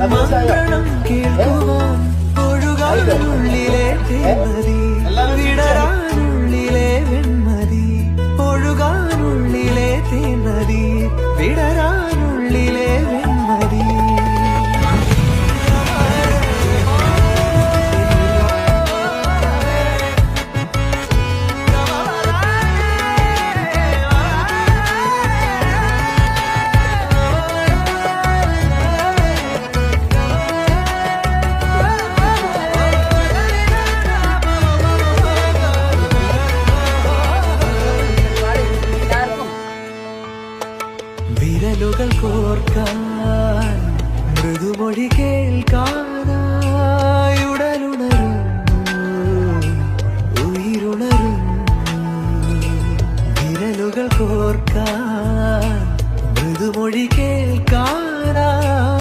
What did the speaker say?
മന്ത്രണം കേൾക്കുവാൻ ഒഴുകാനുള്ളിലെ വിടരാനുള്ളിലെ വെൺമതി. ഒഴുകാനുള്ളിലെ തേമതി വിരലുകൾ കോർക്കാൻ മൃദുമൊഴി കേൾക്കാനായുടലുണരുന്നു ഉയിരുണരുന്നു. വിരലുകൾ കോർക്കാൻ മൃദുമൊഴി